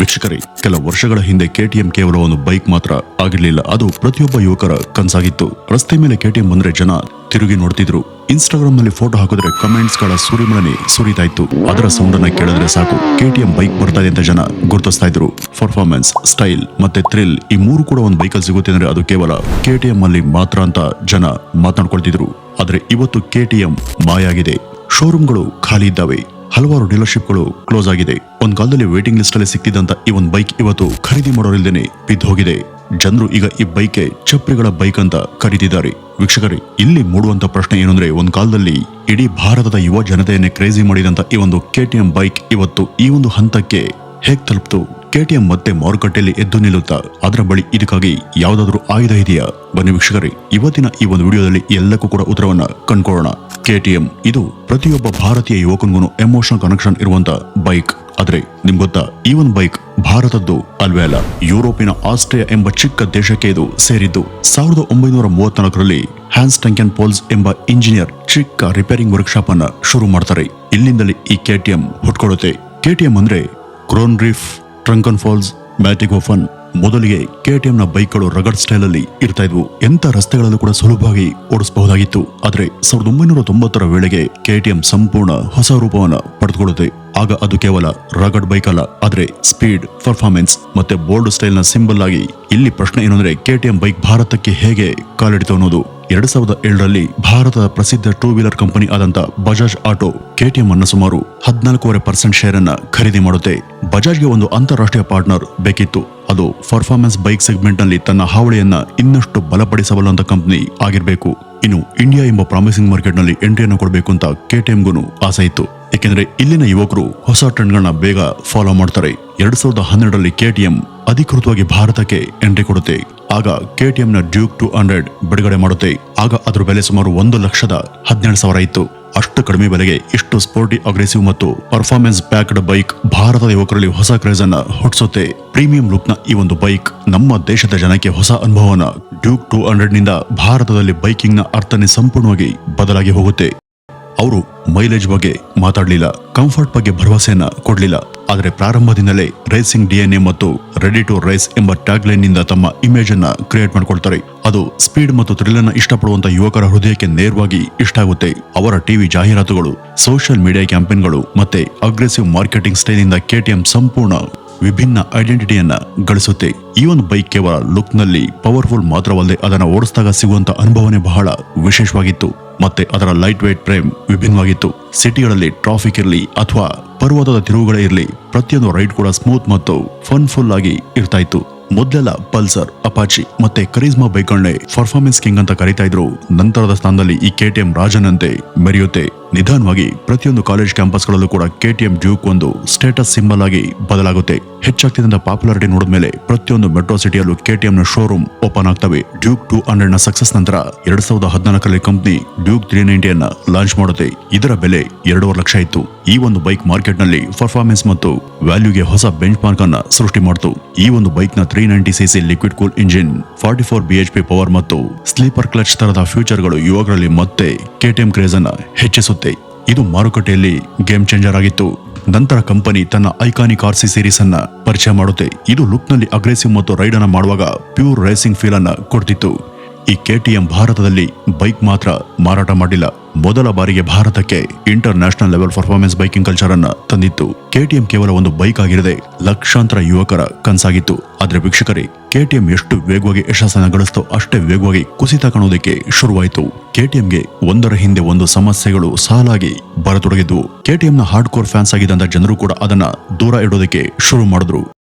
ವೀಕ್ಷಕರೇ, ಕೆಲ ವರ್ಷಗಳ ಹಿಂದೆ ಕೆಟಿಎಂ ಕೇವಲ ಒಂದು ಬೈಕ್ ಮಾತ್ರ ಆಗಿರಲಿಲ್ಲ. ಅದು ಪ್ರತಿಯೊಬ್ಬ ಯುವಕರ ಕನಸಾಗಿತ್ತು. ರಸ್ತೆ ಮೇಲೆ ಕೆಟಿಎಂ ಬಂದ್ರೆ ಜನ ತಿರುಗಿ ನೋಡ್ತಿದ್ರು. ಇನ್ಸ್ಟಾಗ್ರಾಮ್ನಲ್ಲಿ ಫೋಟೋ ಹಾಕಿದ್ರೆ ಕಮೆಂಟ್ಸ್ಗಳ ಸುರಿಮಳನೆ ಸುರಿತಾ ಇತ್ತು ಅದರ ಸೌಂಡ್ ಅನ್ನ ಕೇಳಿದ್ರೆ ಸಾಕು. ಕೆಟಿಎಂ ಬೈಕ್ ಬರ್ತಾ ಇದೆ ಅಂತ ಜನ ಗುರುತಿಸ್ತಾ ಇದ್ರು. ಪರ್ಫಾರ್ಮೆನ್ಸ್ ಸ್ಟೈಲ್ ಮತ್ತೆ ಥ್ರಿಲ್ ಈ ಮೂರು ಕೂಡ ಒಂದು ಬೈಕಲ್ಲಿ ಸಿಗುತ್ತೆ ಅಂದ್ರೆ ಅದು ಕೇವಲ ಕೆಟಿಎಂ ಅಲ್ಲಿ ಮಾತ್ರ ಅಂತ ಜನ ಮಾತನಾಡ್ಕೊಳ್ತಿದ್ರು ಆದ್ರೆ ಇವತ್ತು ಕೆಟಿಎಂ ಮಾಯಾಗಿದೆ. ಶೋರೂಮ್ಗಳು ಖಾಲಿ ಇದ್ದಾವೆ. ಹಲವಾರು ಡೀಲರ್ಶಿಪ್ಗಳು ಕ್ಲೋಸ್ ಆಗಿದೆ. ಒಂದ್ ಕಾಲದಲ್ಲಿ ವೇಟಿಂಗ್ ಲಿಸ್ಟ್ ಅಲ್ಲಿ ಸಿಕ್ಕಿದಂತ ಈ ಒಂದು ಬೈಕ್ ಇವತ್ತು ಖರೀದಿ ಮಾಡೋರಿಲ್ದೇನೆ ಬಿದ್ದು ಹೋಗಿದೆ. ಜನರು ಈಗ ಈ ಬೈಕ್ಗೆ ಚಪ್ರಿಗಳ ಬೈಕ್ ಅಂತ ಕರೀತಿದ್ದಾರೆ. ವೀಕ್ಷಕರೇ, ಇಲ್ಲಿ ಮೂಡುವಂತ ಪ್ರಶ್ನೆ ಏನು ಅಂದ್ರೆ ಒಂದ್ ಕಾಲದಲ್ಲಿ ಇಡೀ ಭಾರತದ ಯುವ ಜನತೆಯನ್ನೇ ಕ್ರೇಜಿ ಮಾಡಿದಂತ ಈ ಒಂದು ಕೆಟಿಎಂ ಬೈಕ್ ಇವತ್ತು ಈ ಒಂದು ಹಂತಕ್ಕೆ ಹೇಗ್ ತಲುಪ್ತು? ಕೆಟಿಎಂ ಮತ್ತೆ ಮಾರುಕಟ್ಟೆಯಲ್ಲಿ ಎದ್ದು ನಿಲ್ಲುತ್ತಾ? ಅದರ ಬಳಿ ಇದಕ್ಕಾಗಿ ಯಾವ್ದಾದ್ರು ಆಯುಧ ಇದೆಯಾ? ಬನ್ನಿ ವೀಕ್ಷಕರೇ, ಇವತ್ತಿನ ಈ ಒಂದು ವಿಡಿಯೋದಲ್ಲಿ ಎಲ್ಲಕ್ಕೂ ಕೂಡ ಉತ್ತರವನ್ನ ಕಂಡ್ಕೊಳ್ಳೋಣ. ಕೆಟಿಎಂ. ಇದು ಪ್ರತಿಯೊಬ್ಬ ಭಾರತೀಯ ಯುವಕನಿಗೂ ಎಮೋಷನಲ್ ಕನೆಕ್ಷನ್ ಇರುವಂತ ಬೈಕ್. ಆದ್ರೆ ನಿಮ್ ಗೊತ್ತಾ ಈ ಒಂದು ಬೈಕ್ ಭಾರತದ್ದು ಅಲ್ವೇ ಅಲ್ಲ. ಯುರೋಪಿನ ಆಸ್ಟ್ರಿಯಾ ಎಂಬ ಚಿಕ್ಕ ದೇಶಕ್ಕೆ ಇದು ಸೇರಿದ್ದು. ಸಾವಿರದ ಒಂಬೈನೂರ ಮೂವತ್ನಾಲ್ಕರಲ್ಲಿ ಹ್ಯಾನ್ಸ್ ಟ್ಯಾಂಕನ್ ಪೋಲ್ಸ್ ಎಂಬ ಇಂಜಿನಿಯರ್ ಚಿಕ್ಕ ರಿಪೇರಿಂಗ್ ವರ್ಕ್ಶಾಪ್ ಅನ್ನ ಶುರು ಮಾಡ್ತಾರೆ. ಇಲ್ಲಿಂದಲೇ ಈ ಕೆಟಿಎಂ ಹುಟ್ಕೊಳ್ಳುತ್ತೆ. ಕೆಟಿಎಂ ಅಂದ್ರೆ ಕ್ರೋನ್ ರೀಫ್ ಟ್ರಂಕನ್ ಫಾಲ್ಸ್ ಮ್ಯಾಟಿಕ್ ಓಫನ್ ಮೊದಲಿಗೆ ಕೆಟಿಎಂ ನ ಬೈಕ್ಗಳು ರಗಡ್ ಸ್ಟೈಲ್ ಅಲ್ಲಿ ಇರ್ತಾ ಇದ್ವು. ಎಂತ ರಸ್ತೆಗಳಲ್ಲೂ ಕೂಡ ಸುಲಭವಾಗಿ ಓಡಿಸಬಹುದಾಗಿತ್ತು. ಆದರೆ ಸಾವಿರದ ಒಂಬೈನೂರ ತೊಂಬತ್ತರ ವೇಳೆಗೆ ಕೆಟಿಎಂ ಸಂಪೂರ್ಣ ಹೊಸ ರೂಪವನ್ನು ಪಡೆದುಕೊಳ್ಳುತ್ತೆ. ಆಗ ಅದು ಕೇವಲ ರಗಡ್ ಬೈಕ್ ಅಲ್ಲ, ಆದರೆ ಸ್ಪೀಡ್, ಪರ್ಫಾರ್ಮೆನ್ಸ್ ಮತ್ತೆ ಬೋಲ್ಡ್ ಸ್ಟೈಲ್ನ ಸಿಂಬಲ್ ಆಗಿ ಇಲ್ಲಿ ಪ್ರಶ್ನೆ ಏನು ಅಂದ್ರೆ ಕೆಟಿಎಂ ಬೈಕ್ ಭಾರತಕ್ಕೆ ಹೇಗೆ ಕಾಲಿಡಿತು ಅನ್ನೋದು. ಎರಡ್ ಸಾವಿರದ ಏಳರಲ್ಲಿ ಭಾರತದ ಪ್ರಸಿದ್ಧ ಟೂ ವೀಲರ್ ಕಂಪನಿ ಆದಂತ ಬಜಾಜ್ ಆಟೋ ಕೆಟಿಎಂ ಅನ್ನು ಸುಮಾರು ಹದಿನಾಲ್ಕೂವರೆ ಪರ್ಸೆಂಟ್ ಶೇರ್ ಅನ್ನ ಖರೀದಿ ಮಾಡುತ್ತೆ. ಬಜಾಜ್ಗೆ ಒಂದು ಅಂತಾರಾಷ್ಟ್ರೀಯ ಪಾರ್ಟ್ನರ್ ಬೇಕಿತ್ತು. ಅದು ಪರ್ಫಾರ್ಮೆನ್ಸ್ ಬೈಕ್ ಸೆಗ್ಮೆಂಟ್ನಲ್ಲಿ ತನ್ನ ಹಾವಳಿಯನ್ನ ಇನ್ನಷ್ಟು ಬಲಪಡಿಸಬಲ್ಲಂತ ಕಂಪನಿ ಆಗಿರಬೇಕು. ಇನ್ನು ಇಂಡಿಯಾ ಎಂಬ ಪ್ರಾಮಿಸಿಂಗ್ ಮಾರ್ಕೆಟ್ನಲ್ಲಿ ಎಂಟ್ರಿಯನ್ನು ಕೊಡಬೇಕು ಅಂತ ಕೆಟಿಎಂಗೂ ಆಸೆ ಇತ್ತು. ಏಕೆಂದರೆ ಇಲ್ಲಿನ ಯುವಕರು ಹೊಸ ಟ್ರೆಂಡ್ಗಳನ್ನ ಬೇಗ ಫಾಲೋ ಮಾಡ್ತಾರೆ. ಎರಡ್ ಸಾವಿರದ ಹನ್ನೆರಡರಲ್ಲಿ ಕೆಟಿಎಂ ಅಧಿಕೃತವಾಗಿ ಭಾರತಕ್ಕೆ ಎಂಟ್ರಿ ಕೊಡುತ್ತೆ. ಆಗ ಕೆಟಿಎಂನ ಡ್ಯೂಕ್ ಟು ಹಂಡ್ರೆಡ್ ಬಿಡುಗಡೆ ಮಾಡುತ್ತೆ. ಆಗ ಅದರ ಬೆಲೆ ಸುಮಾರು ಒಂದು ಲಕ್ಷದ ಹದಿನೇಳು ಸಾವಿರ ಇತ್ತು. ಅಷ್ಟು ಕಡಿಮೆ ಬೆಲೆಗೆ ಇಷ್ಟು ಸ್ಪೋರ್ಟಿ ಅಗ್ರೆಸಿವ್ ಮತ್ತು ಪರ್ಫಾರ್ಮೆನ್ಸ್ ಪ್ಯಾಕ್ಡ್ ಬೈಕ್ ಭಾರತದ ಯುವಕರಲ್ಲಿ ಹೊಸ ಕ್ರೇಜ್ ಅನ್ನ ಹುಟ್ಟಿಸುತ್ತೆ. ಪ್ರೀಮಿಯಂ ಲುಕ್ನ ಈ ಒಂದು ಬೈಕ್ ನಮ್ಮ ದೇಶದ ಜನಕ್ಕೆ ಹೊಸ ಅನುಭವನ ಡ್ಯೂಕ್ ಟು ಹಂಡ್ರೆಡ್ನಿಂದ ಭಾರತದಲ್ಲಿ ಬೈಕಿಂಗ್ನ ಅರ್ಥನೇ ಸಂಪೂರ್ಣವಾಗಿ ಬದಲಾಗಿ ಹೋಗುತ್ತೆ. ಅವರು ಮೈಲೇಜ್ ಬಗ್ಗೆ ಮಾತಾಡಲಿಲ್ಲ, ಕಂಫರ್ಟ್ ಬಗ್ಗೆ ಭರವಸೆಯನ್ನ ಕೊಡಲಿಲ್ಲ. ಆದರೆ ಪ್ರಾರಂಭದಿಂದಲೇ ರೇಸಿಂಗ್ ಡಿಎನ್ಎ ಮತ್ತು ರೆಡಿ ಟು ರೇಸ್ ಎಂಬ ಟ್ಯಾಗ್ಲೈನ್ನಿಂದ ತಮ್ಮ ಇಮೇಜ್ ಅನ್ನ ಕ್ರಿಯೇಟ್ ಮಾಡ್ಕೊಳ್ತಾರೆ. ಅದು ಸ್ಪೀಡ್ ಮತ್ತು ಥ್ರಿಲ್ ಅನ್ನ ಇಷ್ಟಪಡುವಂತ ಯುವಕರ ಹೃದಯಕ್ಕೆ ನೇರವಾಗಿ ಇಷ್ಟ ಆಗುತ್ತೆ. ಅವರ ಟಿವಿ ಜಾಹೀರಾತುಗಳು ಸೋಷಿಯಲ್ ಮೀಡಿಯಾ ಕ್ಯಾಂಪೇನ್ಗಳು ಮತ್ತೆ ಅಗ್ರೆಸಿವ್ ಮಾರ್ಕೆಟಿಂಗ್ ಸ್ಟೈಲ್ ಇಂದ ಕೆಟಿಎಂ ಸಂಪೂರ್ಣ ವಿಭಿನ್ನ ಐಡೆಂಟಿಟಿಯನ್ನ ಗಳಿಸುತ್ತೆ. ಈ ಒಂದು ಬೈಕ್ ಕೇವಲ ಲುಕ್ನಲ್ಲಿ ಪವರ್ಫುಲ್ ಮಾತ್ರವಲ್ಲದೆ ಅದನ್ನು ಓಡಿಸಿದಾಗ ಸಿಗುವಂತ ಅನುಭವನೇ ಬಹಳ ವಿಶೇಷವಾಗಿತ್ತು. ಮತ್ತೆ ಅದರ ಲೈಟ್ ವೇಟ್ ಫ್ರೇಮ್ ವಿಭಿನ್ನವಾಗಿತ್ತು. ಸಿಟಿಗಳಲ್ಲಿ ಟ್ರಾಫಿಕ್ ಇರಲಿ ಅಥವಾ ಪರ್ವತದ ತಿರುವುಗಳೇ ಇರಲಿ, ಪ್ರತಿಯೊಂದು ರೈಡ್ ಕೂಡ ಸ್ಮೂತ್ ಮತ್ತು ಫನ್ ಫುಲ್ ಆಗಿ ಇರ್ತಾ ಇತ್ತು ಮೊದಲೆಲ್ಲ ಪಲ್ಸರ್ ಅಪಾಚಿ ಮತ್ತೆ ಕರೀಸ್ಮಾ ಬೈಕ್ಗಳನ್ನೇ ಪರ್ಫಾರ್ಮೆನ್ಸ್ ಕಿಂಗ್ ಅಂತ ಕರೀತಾ ಇದ್ರು. ನಂತರದ ಸ್ಥಾನದಲ್ಲಿ ಈ ಕೆಟಿಎಂ ರಾಜನಂತೆ ಮೆರೆಯುತ್ತೆ. ನಿಧಾನವಾಗಿ ಪ್ರತಿಯೊಂದು ಕಾಲೇಜ್ ಕ್ಯಾಂಪಸ್ಗಳಲ್ಲೂ ಕೂಡ ಕೆಟಿಎಂ ಡ್ಯೂಕ್ ಒಂದು ಸ್ಟೇಟಸ್ ಸಿಂಬಲ್ ಆಗಿ ಬದಲಾಗುತ್ತೆ. ಹೆಚ್ಚಾಗ್ತಿದ್ದಂತ ಪಾಪ್ಯುಲಾರಿಟಿ ನೋಡಿದ್ಮೇಲೆ ಪ್ರತಿಯೊಂದು ಮೆಟ್ರೋ ಸಿಟಿಯಲ್ಲೂ ಕೆಟಿಎಂ ನ ಶೋರೂಮ್ ಓಪನ್ ಆಗ್ತವೆ. ಡ್ಯೂಕ್ ಟೂ ಹಂಡ್ರೆಡ್ನ ಸಕ್ಸಸ್ ನಂತರ ಎರಡ್ ಸಾವಿರದ ಹದಿನಾಲ್ಕರಲ್ಲಿ ಕಂಪನಿ ಡ್ಯೂಕ್ ತ್ರೀ ನೈಂಟಿಯನ್ನ ಲಾಂಚ್ ಮಾಡುತ್ತೆ. ಇದರ ಬೆಲೆ ಎರಡೂವರೆ ಲಕ್ಷ ಇತ್ತು. ಈ ಒಂದು ಬೈಕ್ ಮಾರ್ಕೆಟ್ನಲ್ಲಿ ಪರ್ಫಾರ್ಮೆನ್ಸ್ ಮತ್ತು ವ್ಯಾಲ್ಯೂಗೆ ಹೊಸ ಬೆಂಚ್ ಮಾರ್ಕ್ ಅನ್ನ ಸೃಷ್ಟಿ ಮಾಡಿತು. ಈ ಒಂದು ಬೈಕ್ನ three ninety CC liquid cool engine forty four BHP power ಮತ್ತು ಸ್ಲೀಪರ್ ಕ್ಲಚ್ ತರದ ಫ್ಯೂಚರ್ಗಳು ಯುವಕರಲ್ಲಿ ಮತ್ತೆ ಕೆಟಿಎಂ ಕ್ರೇಜ್ ಅನ್ನ ಹೆಚ್ಚಿಸುತ್ತೆ. ಇದು ಮಾರುಕಟ್ಟೆಯಲ್ಲಿ ಗೇಮ್ ಚೇಂಜರ್ ಆಗಿತ್ತು. ನಂತರ ಕಂಪನಿ ತನ್ನ ಐಕಾನಿಕ್ ಆರ್ಸಿ ಸೀರೀಸ್ ಅನ್ನ ಪರಿಚಯ ಮಾಡುತ್ತೆ. ಇದು ಲುಕ್ನಲ್ಲಿ ಅಗ್ರೆಸಿವ್ ಮತ್ತು ರೈಡ್ ಅನ್ನ ಮಾಡುವಾಗ ಪ್ಯೂರ್ ರೇಸಿಂಗ್ ಫೀಲ್ ಅನ್ನ ಕೊಡ್ತಿತ್ತು. ಈ ಕೆಟಿಎಂ ಭಾರತದಲ್ಲಿ ಬೈಕ್ ಮಾತ್ರ ಮಾರಾಟ ಮಾಡಿಲ್ಲ. ಮೊದಲ ಬಾರಿಗೆ ಭಾರತಕ್ಕೆ international level performance biking culture ಅನ್ನ ತಂದಿತ್ತು. ಕೆಟಿಎಂ ಕೇವಲ ಒಂದು ಬೈಕ್ ಆಗಿರದೆ ಲಕ್ಷಾಂತರ ಯುವಕರ ಕನಸಾಗಿತ್ತು. ಆದ್ರೆ ವೀಕ್ಷಕರೇ ಕೆಟಿಎಂ ಎಷ್ಟು ವೇಗವಾಗಿ ಯಶಸ್ಸನ್ನ ಗಳಿಸ್ತೋ ಅಷ್ಟೇ ವೇಗವಾಗಿ ಕುಸಿತ ಕಾಣೋದಕ್ಕೆ ಶುರುವಾಯಿತು. ಕೆಟಿಎಂಗೆ ಒಂದರ ಹಿಂದೆ ಒಂದು ಸಮಸ್ಯೆಗಳು ಸಾಲಾಗಿ ಬರತೊಡಗಿದ್ವು. ಕೆಟಿಎಂನ ಹಾರ್ಡ್ ಕೋರ್ ಫ್ಯಾನ್ಸ್ ಆಗಿದ್ದಂತ ಜನರು ಕೂಡ ಅದನ್ನ ದೂರ ಇಡೋದಕ್ಕೆ ಶುರು ಮಾಡಿದ್ರು.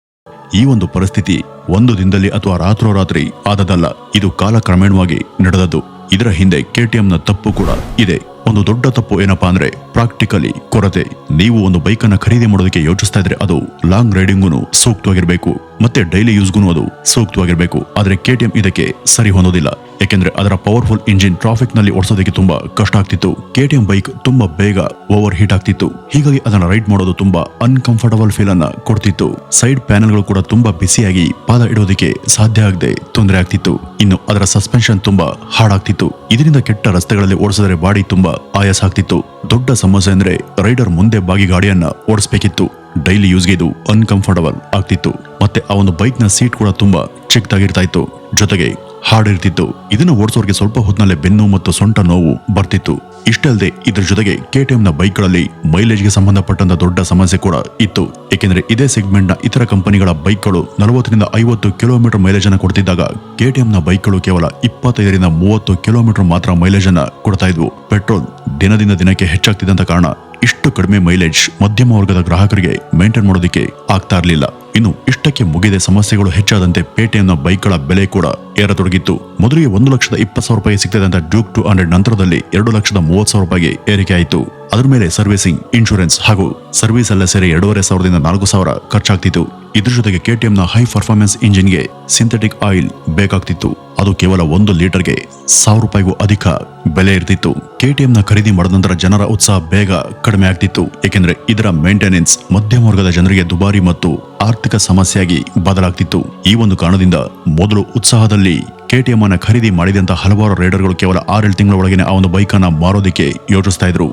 ಈ ಒಂದು ಪರಿಸ್ಥಿತಿ ಒಂದು ದಿನದಲ್ಲಿ ಅಥವಾ ರಾತ್ರೋರಾತ್ರಿ ಆದದಲ್ಲ ಇದು ಕಾಲಕ್ರಮೇಣವಾಗಿ ನಡೆದದ್ದು. ಇದರ ಹಿಂದೆ ಕೆಟಿಎಂನ ತಪ್ಪು ಕೂಡ ಇದೆ. ಒಂದು ದೊಡ್ಡ ತಪ್ಪು ಏನಪ್ಪಾ ಅಂದ್ರೆ ಪ್ರಾಕ್ಟಿಕಲಿ ಕೊರತೆ. ನೀವು ಒಂದು ಬೈಕ್ ಅನ್ನ ಖರೀದಿ ಮಾಡೋದಕ್ಕೆ ಯೋಚಿಸ್ತಾ ಇದ್ರೆ ಅದು ಲಾಂಗ್ ರೈಡಿಂಗ್ನು ಸೂಕ್ತವಾಗಿರಬೇಕು. ಮತ್ತೆ ಡೈಲಿ ಯೂಸ್ಗೂ ಅದು ಸೂಕ್ತವಾಗಿರಬೇಕು. ಆದ್ರೆ ಕೆಟಿಎಂ ಇದಕ್ಕೆ ಸರಿ ಹೊಂದೋದಿಲ್ಲ. ಯಾಕೆಂದ್ರೆ ಅದರ ಪವರ್ಫುಲ್ ಇಂಜಿನ್ ಟ್ರಾಫಿಕ್ನಲ್ಲಿ ಓಡಿಸೋದಕ್ಕೆ ತುಂಬಾ ಕಷ್ಟ ಆಗ್ತಿತ್ತು. ಕೆಟಿಎಂ ಬೈಕ್ ತುಂಬಾ ಬೇಗ ಓವರ್ ಹೀಟ್ ಆಗ್ತಿತ್ತು. ಹೀಗಾಗಿ ಅದನ್ನ ರೈಡ್ ಮಾಡೋದು ತುಂಬಾ ಅನ್ಕಂಫರ್ಟಬಲ್ ಫೀಲ್ ಅನ್ನ ಕೊಡ್ತಿತ್ತು. ಸೈಡ್ ಪ್ಯಾನೆಲ್ಗಳು ಕೂಡ ತುಂಬಾ ಬಿಸಿಯಾಗಿ ಪಾದ ಇಡೋದಕ್ಕೆ ಸಾಧ್ಯ ಆಗದೆ ತೊಂದರೆ ಆಗ್ತಿತ್ತು. ಇನ್ನು ಅದರ ಸಸ್ಪೆನ್ಷನ್ ತುಂಬಾ ಹಾಡಾಗ್ತಿತ್ತು ಇದರಿಂದ ಕೆಟ್ಟ ರಸ್ತೆಗಳಲ್ಲಿ ಓಡಿಸಿದ್ರೆ ಬಾಡಿ ತುಂಬಾ ಆಯಾಸ ಆಗ್ತಿತ್ತು ದೊಡ್ಡ ಸಮಸ್ಯೆ ಅಂದ್ರೆ ರೈಡರ್ ಮುಂದೆ ಬಾಗಿ ಗಾಡಿಯನ್ನ ಓಡಿಸಬೇಕಿತ್ತು. ಡೈಲಿ ಯೂಸ್ಗೆ ಇದು ಅನ್ಕಂಫರ್ಟಬಲ್ ಆಗ್ತಿತ್ತು. ಮತ್ತೆ ಆ ಒಂದು ಬೈಕ್ನ ಸೀಟ್ ಕೂಡ ತುಂಬಾ ಚಿಕ್ಕದಾಗಿರ್ತಾ ಇತ್ತು. ಜೊತೆಗೆ ಹಾರ್ಡ್ ಇರ್ತಿತ್ತು ಇದನ್ನ ಓಡಿಸೋರಿಗೆ ಸ್ವಲ್ಪ ಹೊತ್ತಿನಲ್ಲೇ ಬೆನ್ನು ಮತ್ತು ಸೊಂಟ ನೋವು ಬರ್ತಿತ್ತು. ಇಷ್ಟಲ್ಲದೆ ಇದರ ಜೊತೆಗೆ ಕೆಟಿಎಂನ ಬೈಕ್ಗಳಲ್ಲಿ ಮೈಲೇಜ್ಗೆ ಸಂಬಂಧಪಟ್ಟಂತ ದೊಡ್ಡ ಸಮಸ್ಯೆ ಕೂಡ ಇತ್ತು. ಏಕೆಂದರೆ ಇದೇ ಸೆಗ್ಮೆಂಟ್ನ ಇತರ ಕಂಪನಿಗಳ ಬೈಕ್ಗಳು ನಲವತ್ತರಿಂದ ಐವತ್ತು ಕಿಲೋಮೀಟರ್ ಮೈಲೇಜ್ ಅನ್ನು ಕೊಡ್ತಿದ್ದಾಗ ಕೆಟಿಎಂನ ಬೈಕ್ಗಳು ಕೇವಲ ಇಪ್ಪತ್ತೈದರಿಂದ ಮೂವತ್ತು ಕಿಲೋಮೀಟರ್ ಮಾತ್ರ ಮೈಲೇಜ್ ಅನ್ನ ಕೊಡ್ತಾ ಇದ್ವು. ಪೆಟ್ರೋಲ್ ದಿನದಿಂದ ದಿನಕ್ಕೆ ಹೆಚ್ಚಾಗ್ತಿದ್ದಂತ ಕಾರಣ ಇಷ್ಟು ಕಡಿಮೆ ಮೈಲೇಜ್ ಮಧ್ಯಮ ವರ್ಗದ ಗ್ರಾಹಕರಿಗೆ ಮೇಂಟೈನ್ ಮಾಡೋದಕ್ಕೆ ಆಗ್ತಾ ಇರಲಿಲ್ಲ. ಇನ್ನು ಇಷ್ಟಕ್ಕೆ ಮುಗಿದ ಸಮಸ್ಯೆಗಳು ಹೆಚ್ಚಾದಂತೆ ಪೇಟೆಯನ್ನ ಬೈಕ್ಗಳ ಬೆಲೆ ಕೂಡ ಏರತೊಡಗಿತ್ತು. ಮೊದಲಿಗೆ ಒಂದು ಲಕ್ಷದ ಇಪ್ಪತ್ತು ಸಾವಿರ ರೂಪಾಯಿ ಸಿಗ್ತದಂತ ಡ್ಯೂಕ್ ಟು ಹಂಡ್ರೆಡ್ ನಂತರದಲ್ಲಿ ಎರಡು ಲಕ್ಷದ ಮೂವತ್ತು ಸಾವಿರ ರೂಪಾಯಿಗೆ ಏರಿಕೆ ಆಯಿತು. ಅದರ ಮೇಲೆ ಸರ್ವಿಸಿಂಗ್ ಇನ್ಶೂರೆನ್ಸ್ ಹಾಗೂ ಸರ್ವಿಸ್ ಎಲ್ಲ ಸೇರಿ ಎರಡೂವರೆ ಸಾವಿರದಿಂದ ನಾಲ್ಕು ಸಾವಿರ ಖರ್ಚಾಗ್ತಿತ್ತು. ಇದ್ರ ಜೊತೆಗೆ ಕೆಟಿಎಂ ನ ಹೈ ಪರ್ಫಾರ್ಮೆನ್ಸ್ ಇಂಜಿನ್ಗೆ ಸಿಂಥೆಟಿಕ್ ಆಯಿಲ್ ಬೇಕಾಗ್ತಿತ್ತು. ಅದು ಕೇವಲ ಒಂದು ಲೀಟರ್ಗೆ ಸಾವಿರ ರೂಪಾಯಿಗೂ ಅಧಿಕ ಬೆಲೆ ಇರ್ತಿತ್ತು. ಕೆಟಿಎಂ ನ ಖರೀದಿ ಮಾಡಿದ ನಂತರ ಜನರ ಉತ್ಸಾಹ ಬೇಗ ಕಡಿಮೆ ಆಗ್ತಿತ್ತು. ಏಕೆಂದರೆ ಇದರ ಮೇಂಟೆನೆನ್ಸ್ ಮಧ್ಯಮ ವರ್ಗದ ಜನರಿಗೆ ದುಬಾರಿ ಮತ್ತು ಆರ್ಥಿಕ ಸಮಸ್ಯೆಯಾಗಿ ಬದಲಾಗ್ತಿತ್ತು. ಈ ಒಂದು ಕಾರಣದಿಂದ ಮೊದಲು ಉತ್ಸಾಹದಲ್ಲಿ ಕೆಟಿಎಂ ಅನ್ನ ಖರೀದಿ ಮಾಡಿದಂತಹ ಹಲವಾರು ರೈಡರ್ಗಳು ಕೇವಲ ಆರೇಳು ತಿಂಗಳ ಒಳಗಿನ ಆ ಒಂದು ಬೈಕ್ ಅನ್ನ ಮಾರೋದಕ್ಕೆ ಯೋಚಿಸ್ತಾ ಇದ್ರು.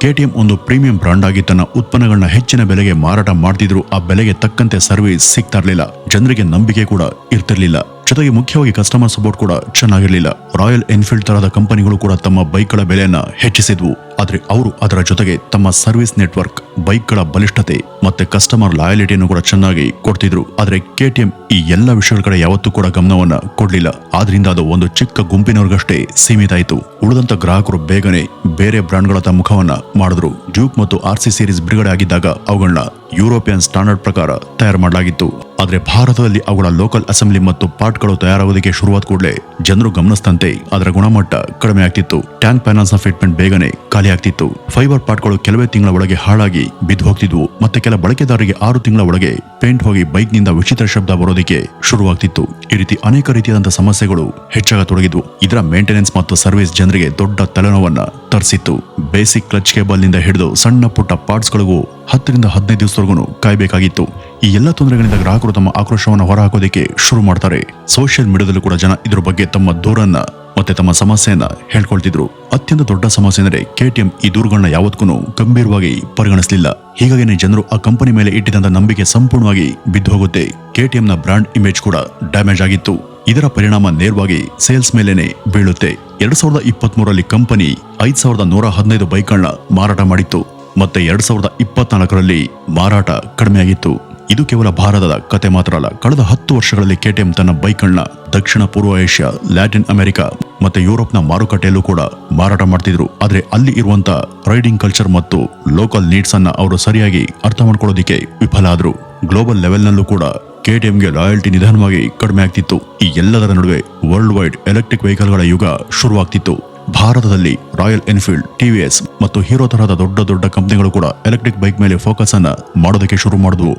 ಕೆಟಿಎಂ ಒಂದು ಪ್ರೀಮಿಯಂ ಬ್ರಾಂಡ್ ಆಗಿ ತನ್ನ ಉತ್ಪನ್ನಗಳನ್ನ ಹೆಚ್ಚಿನ ಬೆಲೆಗೆ ಮಾರಾಟ ಮಾಡ್ತಿದ್ರು. ಆ ಬೆಲೆಗೆ ತಕ್ಕಂತೆ ಸರ್ವಿಸ್ ಸಿಗ್ತಾ ಇರಲಿಲ್ಲ. ಜನರಿಗೆ ನಂಬಿಕೆ ಕೂಡ ಇರ್ತಿರ್ಲಿಲ್ಲ. ಜೊತೆಗೆ ಮುಖ್ಯವಾಗಿ ಕಸ್ಟಮರ್ ಸಪೋರ್ಟ್ ಕೂಡ ಚೆನ್ನಾಗಿರಲಿಲ್ಲ. ರಾಯಲ್ ಎನ್ಫೀಲ್ಡ್ ತರಹದ ಕಂಪನಿಗಳು ಕೂಡ ತಮ್ಮ ಬೈಕ್ಗಳ ಬೆಲೆಯನ್ನು ಹೆಚ್ಚಿಸಿದ್ವು. ಆದರೆ ಅವರು ಅದರ ಜೊತೆಗೆ ತಮ್ಮ ಸರ್ವಿಸ್ ನೆಟ್ವರ್ಕ್ ಬೈಕ್ಗಳ ಬಲಿಷ್ಠತೆ ಮತ್ತೆ ಕಸ್ಟಮರ್ ಲಾಯಲಿಟಿಯನ್ನು ಕೂಡ ಚೆನ್ನಾಗಿ ಕೊಡ್ತಿದ್ರು. ಆದರೆ ಕೆಟಿಎಂ ಈ ಎಲ್ಲ ವಿಷಯಗಳ ಕಡೆ ಯಾವತ್ತೂ ಕೂಡ ಗಮನವನ್ನು ಕೊಡಲಿಲ್ಲ. ಆದ್ರಿಂದ ಅದು ಒಂದು ಚಿಕ್ಕ ಗುಂಪಿನವ್ರಿಗಷ್ಟೇ ಸೀಮಿತ ಆಯಿತು. ಉಳಿದಂತ ಗ್ರಾಹಕರು ಬೇಗನೆ ಬೇರೆ ಬ್ರಾಂಡ್ಗಳ ಮುಖವನ್ನ ಮಾಡಿದ್ರು. ಡ್ಯೂಕ್ ಮತ್ತು ಆರ್ ಸಿ ಸೀರೀಸ್ ಬಿಡುಗಡೆ ಆಗಿದ್ದಾಗ ಅವುಗಳನ್ನ ಯುರೋಪಿಯನ್ ಸ್ಟ್ಯಾಂಡರ್ಡ್ ಪ್ರಕಾರ ತಯಾರು ಮಾಡಲಾಗಿತ್ತು. ಆದ್ರೆ ಭಾರತದಲ್ಲಿ ಅವುಗಳ ಲೋಕಲ್ ಅಸೆಂಬ್ಲಿ ಮತ್ತು ಪಾರ್ಟ್ಗಳು ತಯಾರಾಗೋದಕ್ಕೆ ಶುರುವಾದ ಕೂಡಲೇ ಜನರು ಗಮನಿಸಿದಂತೆ ಅದರ ಗುಣಮಟ್ಟ ಕಡಿಮೆ ಆಗ್ತಿತ್ತು. ಟ್ಯಾಂಕ್ ಪ್ಯಾನಲ್ಸ್ನ ಫಿಟ್ಮೆಂಟ್ ಬೇಗನೆ ಖಾಲಿ ಆಗ್ತಿತ್ತು. ಫೈಬರ್ ಪಾರ್ಟ್ಗಳು ಕೆಲವೇ ತಿಂಗಳ ಒಳಗೆ ಹಾಳಾಗಿ ಬಿದ್ದು ಹೋಗ್ತಿದ್ವು ಮತ್ತೆ ಕೆಲ ಬಳಕೆದಾರರಿಗೆ ಆರು ತಿಂಗಳ ಒಳಗೆ ಪೇಂಟ್ ಹೋಗಿ ಬೈಕ್ನಿಂದ ವಿಚಿತ್ರ ಶಬ್ದ ಬರೋದಕ್ಕೆ ಶುರುವಾಗ್ತಿತ್ತು. ಈ ರೀತಿ ಅನೇಕ ರೀತಿಯಾದಂತಹ ಸಮಸ್ಯೆಗಳು ಹೆಚ್ಚಾಗತೊಡಗಿದ್ವು ಇದರ ಮೇಂಟೆನೆನ್ಸ್ ಮತ್ತು ಸರ್ವಿಸ್ ಜನರಿಗೆ ದೊಡ್ಡ ತಲೆನೋವನ್ನ ತರಿಸಿತ್ತು. ಬೇಸಿಕ್ ಕ್ಲಚ್ ಕೇಬಲ್ನಿಂದ ಹಿಡಿದು ಸಣ್ಣ ಪುಟ್ಟ ಪಾರ್ಟ್ಸ್ ಗಳಿಗೂ ಹತ್ತರಿಂದ ಹದಿನೈದು ದಿವಸವರೆಗೂ ಕಾಯ್ಬೇಕಾಗಿತ್ತು. ಈ ಎಲ್ಲ ತೊಂದರೆಗಳಿಂದ ಗ್ರಾಹಕರು ತಮ್ಮ ಆಕ್ರೋಶವನ್ನು ಹೊರಹಾಕೋದಕ್ಕೆ ಶುರು ಮಾಡ್ತಾರೆ. ಸೋಷಿಯಲ್ ಮೀಡಿಯಾದಲ್ಲೂ ಕೂಡ ಜನ ಇದ್ರ ಬಗ್ಗೆ ತಮ್ಮ ದೂರನ್ನ ಮತ್ತೆ ತಮ್ಮ ಸಮಸ್ಯೆಯನ್ನ ಹೇಳ್ಕೊಳ್ತಿದ್ರು. ಅತ್ಯಂತ ದೊಡ್ಡ ಸಮಸ್ಯೆ ಅಂದರೆ ಕೆಟಿಎಂ ಈ ದೂರುಗಳನ್ನ ಯಾವತ್ತೂ ಗಂಭೀರವಾಗಿ ಪರಿಗಣಿಸಲಿಲ್ಲ. ಹೀಗಾಗಿ ಜನರು ಆ ಕಂಪನಿ ಮೇಲೆ ಇಟ್ಟಿದ್ದಂಥ ನಂಬಿಕೆ ಸಂಪೂರ್ಣವಾಗಿ ಬಿದ್ದು ಹೋಗುತ್ತೆ ಕೆಟಿಎಂ ನ ಬ್ರಾಂಡ್ ಇಮೇಜ್ ಕೂಡ ಡ್ಯಾಮೇಜ್ ಆಗಿತ್ತು. ಇದರ ಪರಿಣಾಮ ನೇರವಾಗಿ ಸೇಲ್ಸ್ ಮೇಲೇನೆ ಬೀಳುತ್ತೆ. ಎರಡ್ ಸಾವಿರದ ಇಪ್ಪತ್ತ್ ಮೂರರಲ್ಲಿ ಕಂಪನಿ ಐದ್ ಸಾವಿರದ ನೂರ ಹದಿನೈದು ಬೈಕ್ಗಳನ್ನ ಮಾರಾಟ ಮಾಡಿತ್ತು. ಮತ್ತೆ ಎರಡ್ ಸಾವಿರದ ಇಪ್ಪತ್ನಾಲ್ಕರಲ್ಲಿ ಮಾರಾಟ ಕಡಿಮೆಯಾಗಿತ್ತು. ಇದು ಕೇವಲ ಭಾರತದ ಕತೆ ಮಾತ್ರ ಅಲ್ಲ. ಕಳೆದ ಹತ್ತು ವರ್ಷಗಳಲ್ಲಿ ಕೆಟಿಎಂ ತನ್ನ ಬೈಕ್ಗಳನ್ನ ದಕ್ಷಿಣ ಪೂರ್ವ ಏಷ್ಯಾ, ಲ್ಯಾಟಿನ್ ಅಮೆರಿಕ ಮತ್ತೆ ಯುರೋಪ್ನ ಮಾರುಕಟ್ಟೆಯಲ್ಲೂ ಕೂಡ ಮಾರಾಟ ಮಾಡ್ತಿದ್ರು. ಆದ್ರೆ ಅಲ್ಲಿ ಇರುವಂತ ರೈಡಿಂಗ್ ಕಲ್ಚರ್ ಮತ್ತು ಲೋಕಲ್ ನೀಡ್ಸ್ ಅನ್ನ ಅವರು ಸರಿಯಾಗಿ ಅರ್ಥ ಮಾಡ್ಕೊಳ್ಳೋದಿಕ್ಕೆ ವಿಫಲ ಆದ್ರು. ಗ್ಲೋಬಲ್ ಲೆವೆಲ್ನಲ್ಲೂ ಕೂಡ ಕೆಟಿಎಂಗೆ ರಾಯಲ್ಟಿ ನಿಧಾನವಾಗಿ ಕಡಿಮೆ ಆಗ್ತಿತ್ತು. ಈ ಎಲ್ಲದರ ನಡುವೆ ವರ್ಲ್ಡ್ ವೈಡ್ ಎಲೆಕ್ಟ್ರಿಕ್ ವೆಹಿಕಲ್ಗಳ ಯುಗ ಶುರುವಾಗ್ತಿತ್ತು. ಭಾರತದಲ್ಲಿ ರಾಯಲ್ ಎನ್ಫೀಲ್ಡ್ ಟಿವಿಎಸ್ ಮತ್ತು ಹೀರೋ ತರಹದ ದೊಡ್ಡ ದೊಡ್ಡ ಕಂಪನಿಗಳು ಕೂಡ ಎಲೆಕ್ಟ್ರಿಕ್ ಬೈಕ್ ಮೇಲೆ ಫೋಕಸ್ ಅನ್ನ ಮಾಡೋದಕ್ಕೆ ಶುರು ಮಾಡಿದ್ವು.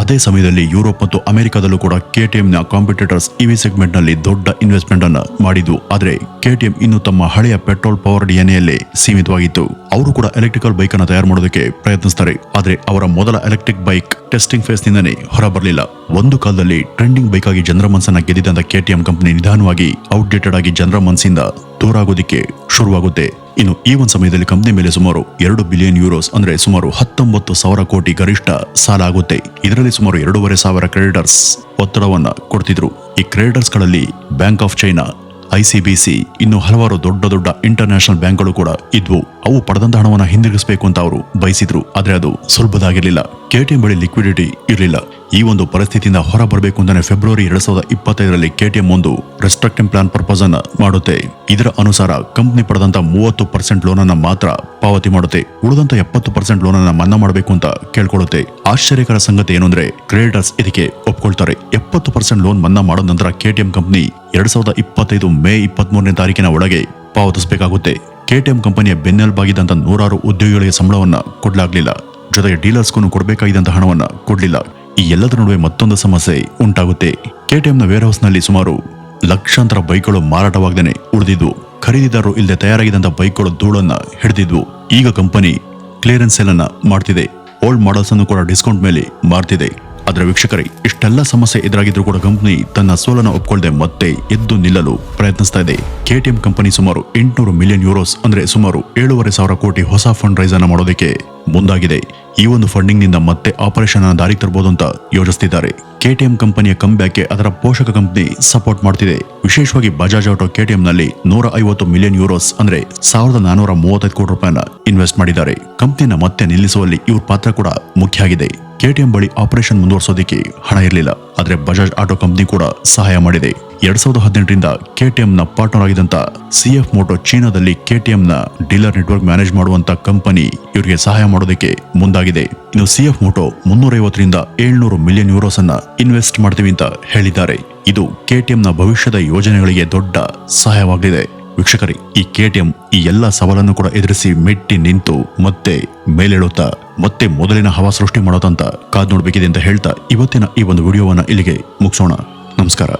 ಅದೇ ಸಮಯದಲ್ಲಿ ಯುರೋಪ್ ಮತ್ತು ಅಮೆರಿಕದಲ್ಲೂ ಕೂಡ ಕೆಟಿಎಂನ ಕಾಂಪಿಟೇಟರ್ಸ್ ಇವಿ ಸೆಗ್ಮೆಂಟ್ನಲ್ಲಿ ದೊಡ್ಡ ಇನ್ವೆಸ್ಟ್ಮೆಂಟ್ ಅನ್ನು ಮಾಡಿದ್ವು ಆದರೆ ಕೆಟಿಎಂ ಇನ್ನು ತಮ್ಮ ಹಳೆಯ ಪೆಟ್ರೋಲ್ ಪವರ್ ಡಿಎನ್ಎಲ್ಲೇ ಸೀಮಿತವಾಗಿತ್ತು. ಅವರು ಕೂಡ ಎಲೆಕ್ಟ್ರಿಕಲ್ ಬೈಕ್ ಅನ್ನು ತಯಾರು ಮಾಡೋದಕ್ಕೆ ಪ್ರಯತ್ನಿಸ್ತಾರೆ. ಆದರೆ ಅವರ ಮೊದಲ ಎಲೆಕ್ಟ್ರಿಕ್ ಬೈಕ್ ಟೆಸ್ಟಿಂಗ್ ಫೇಸ್ ನಿಂದನೇ ಹೊರಬರಲಿಲ್ಲ. ಒಂದು ಕಾಲದಲ್ಲಿ ಟ್ರೆಂಡಿಂಗ್ ಬೈಕ್ ಆಗಿ ಜನರ ಮನಸ್ಸನ್ನ ಗೆದ್ದಿದ್ದಂತ ಕೆಟಿಎಂ ಕಂಪನಿ ನಿಧಾನವಾಗಿ ಔಟ್ಡೇಟೆಡ್ ಆಗಿ ಜನರ ಮನಸ್ಸಿಂದ ದೂರ ಆಗೋದಿಕ್ಕೆ ಶುರುವಾಗುತ್ತೆ. ಇನ್ನು ಈ ಒಂದು ಸಮಯದಲ್ಲಿ ಕಂಪನಿ ಮೇಲೆ ಸುಮಾರು ಎರಡು ಬಿಲಿಯನ್ ಯೂರೋಸ್, ಅಂದ್ರೆ ಸುಮಾರು ಹತ್ತೊಂಬತ್ತು ಸಾವಿರ ಕೋಟಿ ಗರಿಷ್ಠ ಸಾಲ ಆಗುತ್ತೆ. ಇದರಲ್ಲಿ ಸುಮಾರು ಎರಡೂವರೆ ಸಾವಿರ ಕ್ರೆಡಿಟರ್ಸ್ ಒತ್ತಡವನ್ನ ಕೊಡ್ತಿದ್ರು. ಈ ಕ್ರೆಡಿಟರ್ಸ್ಗಳಲ್ಲಿ ಬ್ಯಾಂಕ್ ಆಫ್ ಚೈನಾ ಐಸಿಬಿಸಿ ಇನ್ನು ಹಲವಾರು ದೊಡ್ಡ ದೊಡ್ಡ ಇಂಟರ್ನ್ಯಾಷನಲ್ ಬ್ಯಾಂಕ್ಗಳು ಕೂಡ ಇದ್ವು. ಅವು ಪಡೆದಂತ ಹಣವನ್ನು ಹಿಂದಿರುಗಿಸಬೇಕು ಅಂತ ಅವರು ಬಯಸಿದ್ರು. ಆದ್ರೆ ಅದು ಸುಲಭದಾಗಿರ್ಲಿಲ್ಲ. ಕೆಟಿಎಂ ಬಳಿ ಲಿಕ್ವಿಡಿಟಿ ಇರಲಿಲ್ಲ. ಈ ಒಂದು ಪರಿಸ್ಥಿತಿಯಿಂದ ಹೊರ ಬರಬೇಕು ಅಂತಾನೆ ಫೆಬ್ರವರಿ ಎರಡ್ ಸಾವಿರದ ಇಪ್ಪತ್ತೈದರಲ್ಲಿ ಕೆಟಿಎಂ ಒಂದು ರೆಸ್ಟ್ರಕ್ಟಿಂಗ್ ಪ್ಲಾನ್ ಪರ್ಪಸ್ ಅನ್ನ ಮಾಡುತ್ತೆ. ಇದರ ಅನುಸಾರ ಕಂಪನಿ ಪಡೆದಂತ ಮೂವತ್ತು ಪರ್ಸೆಂಟ್ ಲೋನ್ ಅನ್ನ ಮಾತ್ರ ಪಾವತಿ ಮಾಡುತ್ತೆ. ಉಳಿದಂತ ಎಪ್ಪತ್ತು ಪರ್ಸೆಂಟ್ ಲೋನ್ ಅನ್ನ ಮನ್ನಾ ಮಾಡಬೇಕು ಅಂತ ಕೇಳ್ಕೊಳ್ಳುತ್ತೆ. ಆಶ್ಚರ್ಯಕರ ಸಂಗತಿ ಏನು ಅಂದ್ರೆ ಕ್ರೆಡಿಟರ್ಸ್ ಇದಕ್ಕೆ ಒಪ್ಕೊಳ್ತಾರೆ. ಎಪ್ಪತ್ತು ಪರ್ಸೆಂಟ್ ಲೋನ್ ಮನ್ನಾ ಮಾಡಿದ ನಂತರ ಕೆಟಿಎಂ ಕಂಪನಿ ಎರಡ್ ಸಾವಿರದ ಇಪ್ಪತ್ತೈದು ಮೇ ಇಪ್ಪತ್ತ್ ಮೂರನೇ ತಾರೀಕಿನ ಒಳಗೆ ಪಾವತಿಸಬೇಕಾಗುತ್ತೆ. ಕೆಟಿಎಂ ಕಂಪನಿಯ ಬೆನ್ನೆಲುಬಾಗಿದ್ದಂತ ನೂರಾರು ಉದ್ಯೋಗಿಗಳಿಗೆ ಸಂಬಳವನ್ನ ಕೊಡಲಾಗಲಿಲ್ಲ. ಜೊತೆಗೆ ಡೀಲರ್ಸ್ಗೂ ಕೊಡಬೇಕಾಗಿದ್ದಂತ ಹಣವನ್ನ ಕೊಡ್ಲಿಲ್ಲ. ಈ ಎಲ್ಲದರ ನಡುವೆ ಮತ್ತೊಂದು ಸಮಸ್ಯೆ ಉಂಟಾಗುತ್ತೆ. ಕೆಟಿಎಂನ ವೇರ್ನಲ್ಲಿ ಸುಮಾರು ಲಕ್ಷಾಂತರ ಬೈಕ್ಗಳು ಮಾರಾಟವಾಗದೇನೆ ಉಳಿದಿದ್ವು ಖರೀದಿದಾರರು ಇಲ್ಲದೆ ತಯಾರಾಗಿದ್ದಂಥ ಬೈಕ್ಗಳು ಧೂಳನ್ನ ಹಿಡಿದಿದ್ವು ಈಗ ಕಂಪನಿ ಕ್ಲಿಯರೆನ್ಸ್ ಸೇಲ್ ಅನ್ನ ಮಾಡ್ತಿದೆ. ಓಲ್ಡ್ ಮಾಡೆಲ್ಸ್ ಅನ್ನು ಕೂಡ ಡಿಸ್ಕೌಂಟ್ ಮೇಲೆ ಮಾರ್ತಿದೆ. ಆದ್ರೆ ವೀಕ್ಷಕರೇ, ಇಷ್ಟೆಲ್ಲ ಸಮಸ್ಯೆ ಎದುರಾಗಿದ್ರು ಕೂಡ ಕಂಪನಿ ತನ್ನ ಸೋಲನ್ನು ಒಪ್ಕೊಳ್ಳದೆ ಮತ್ತೆ ಎದ್ದು ನಿಲ್ಲಲು ಪ್ರಯತ್ನಿಸ್ತಾ ಇದೆ. ಕೆಟಿಎಂ ಕಂಪನಿ ಸುಮಾರು ಎಂಟುನೂರು ಮಿಲಿಯನ್ ಯೂರೋಸ್ ಅಂದ್ರೆ ಸುಮಾರು ಏಳುವರೆ ಸಾವಿರ ಕೋಟಿ ಹೊಸ ಫಂಡ್ ರೈಸ್ ಅನ್ನು ಮಾಡೋದಕ್ಕೆ ಮುಂದಾಗಿದೆ. ಈ ಒಂದು ಫಂಡಿಂಗ್ನಿಂದ ಮತ್ತೆ ಆಪರೇಷನ್ ಅನ್ನು ದಾರಿ ತರಬಹುದು ಅಂತ ಯೋಚಿಸ್ತಿದ್ದಾರೆ. ಕೆಟಿಎಂ ಕಂಪನಿಯ ಕಂಬ್ಯಾಕ್ಗೆ ಅದರ ಪೋಷಕ ಕಂಪನಿ ಸಪೋರ್ಟ್ ಮಾಡ್ತಿದೆ. ವಿಶೇಷವಾಗಿ ಬಜಾಜ್ ಆಟೋ ಕೆಟಿಎಂ ನಲ್ಲಿ ನೂರ ಐವತ್ತು ಮಿಲಿಯನ್ ಯೂರೋಸ್ ಅಂದ್ರೆ ಸಾವಿರದ ನಾನೂರ ಮೂವತ್ತೈದು ಕೋಟಿ ರೂಪಾಯಿನ ಇನ್ವೆಸ್ಟ್ ಮಾಡಿದ್ದಾರೆ. ಕಂಪನಿಯನ್ನ ಮತ್ತೆ ನಿಲ್ಲಿಸುವಲ್ಲಿ ಇವ್ರ ಪಾತ್ರ ಕೂಡ ಮುಖ್ಯ ಆಗಿದೆ. ಕೆಟಿಎಂ ಬಳಿ ಆಪರೇಷನ್ ಮುಂದುವರಿಸೋದಕ್ಕೆ ಹಣ ಇರಲಿಲ್ಲ. ಆದರೆ ಬಜಾಜ್ ಆಟೋ ಕಂಪನಿ ಕೂಡ ಸಹಾಯ ಮಾಡಿದೆ. ಎರಡ್ ಸಾವಿರದ ಹದಿನೆಂಟರಿಂದ ಕೆಟಿಎಂನ ಪಾರ್ಟ್ನರ್ ಆಗಿದ್ದಂತ ಸಿಎಫ್ ಮೋಟೋ ಚೀನಾದಲ್ಲಿ ಕೆಟಿಎಂನ ಡೀಲರ್ ನೆಟ್ವರ್ಕ್ ಮ್ಯಾನೇಜ್ ಮಾಡುವಂತ ಕಂಪನಿ ಇವರಿಗೆ ಸಹಾಯ ಮಾಡೋದಕ್ಕೆ ಮುಂದಾಗಿದೆ. ಇನ್ನು ಸಿಎಫ್ ಮೋಟೋ ಮುನ್ನೂರೈವತ್ತರಿಂದ ಏಳ್ನೂರು ಮಿಲಿಯನ್ ಯೂರೋಸ್ ಅನ್ನ ಇನ್ವೆಸ್ಟ್ ಮಾಡ್ತೀವಿ ಅಂತ ಹೇಳಿದ್ದಾರೆ. ಇದು ಕೆಟಿಎಂನ ಭವಿಷ್ಯದ ಯೋಜನೆಗಳಿಗೆ ದೊಡ್ಡ ಸಹಾಯವಾಗಲಿದೆ. ವೀಕ್ಷಕರೇ, ಈ ಕೆಟಿಎಂ ಈ ಎಲ್ಲ ಸವಾಲನ್ನು ಕೂಡ ಎದುರಿಸಿ ಮೆಟ್ಟಿ ನಿಂತು ಮತ್ತೆ ಮೇಲೇಳುತ್ತಾ, ಮತ್ತೆ ಮೊದಲಿನ ಹವಾ ಸೃಷ್ಟಿ ಮಾಡೋದಂತ ಕಾದ್ ನೋಡಬೇಕಿದೆ ಅಂತ ಹೇಳ್ತಾ ಇವತ್ತಿನ ಈ ಒಂದು ವಿಡಿಯೋವನ್ನ ಇಲ್ಲಿಗೆ ಮುಗಿಸೋಣ. ನಮಸ್ಕಾರ.